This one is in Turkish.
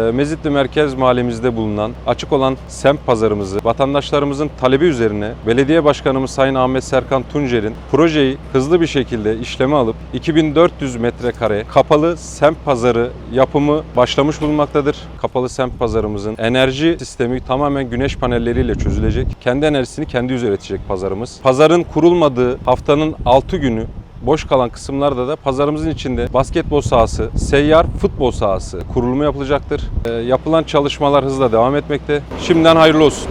Ee, Mezitli Merkez Mahallemizde bulunan açık olan semt pazarımızı vatandaşlarımızın talebi üzerine Belediye Başkanımız Sayın Ahmet Serkan Tuncer'in projeyi hızlı bir şekilde işleme alıp 2400 metrekare kapalı semt pazarı yapımı başlamış bulunmaktadır. Kapalı semt pazarımızın enerji sistemi tamamen güneş panelleriyle çözülecek. Kendi enerjisini kendi üretecek pazarımız. Pazarın kurulmadığı haftanın 6 günü Boş kalan kısımlarda da pazarımızın içinde basketbol sahası, seyyar futbol sahası kurulumu yapılacaktır. Ee, yapılan çalışmalar hızla devam etmekte. Şimdiden hayırlı olsun.